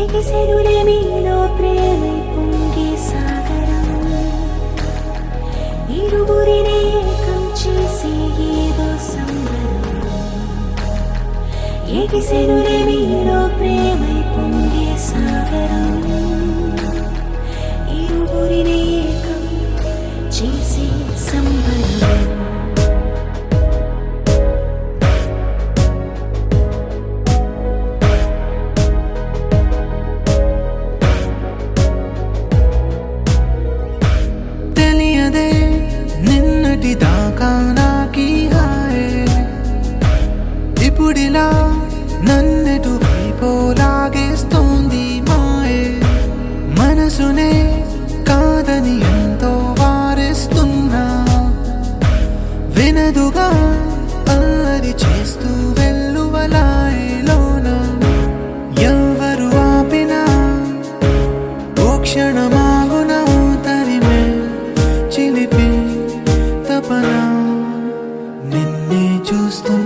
ఎగిసెరులే మీలో ప్రేమై పొంగే సాగరం ఇరువురిని ఏకం చేసి ఏదో సంబరం ఎగిసెరులే మీలో ప్రేమై పొంగే సాగరం నన్నెటు వైపో లాగేస్తోంది మాయే. మనసునే కాదని ఎంతో వారిస్తున్నా. వినదుగా అల్లరి చేస్తూ వెల్లువలాయలోన ఎవరు ఆపినా ఓ క్షణమాగున తరిమే చిలిపి తపన నిన్నే చూస్తున్నా.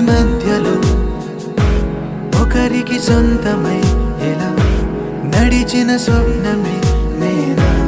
మధ్యలో ఒకరికి సొంతమై ఎలా నడిచిన స్వప్నమే నేనా నేనా?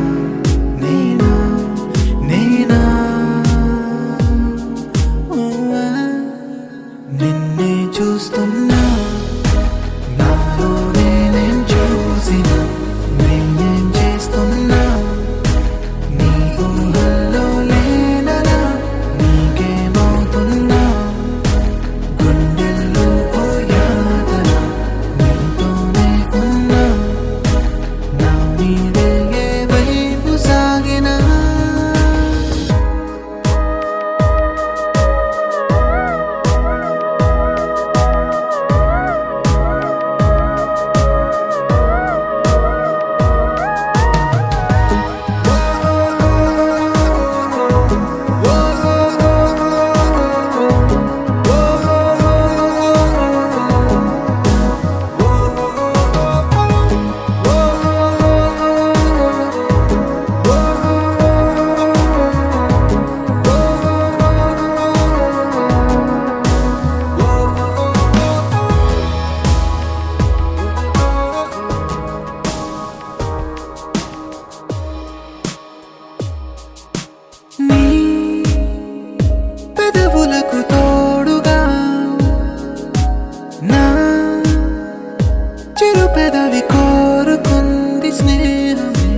పెదవి కోరుకుంది స్నేహమే.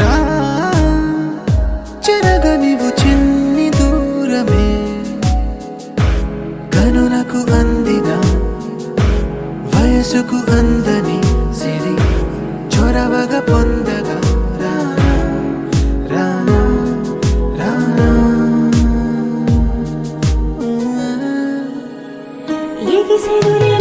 రా చెరగనివు చిన్ని దూరమే. కనులకు అందిన వయసుకు అందని సిరి చొరవగా పొందగా. రానా రానా రానా ఎగిసెరులే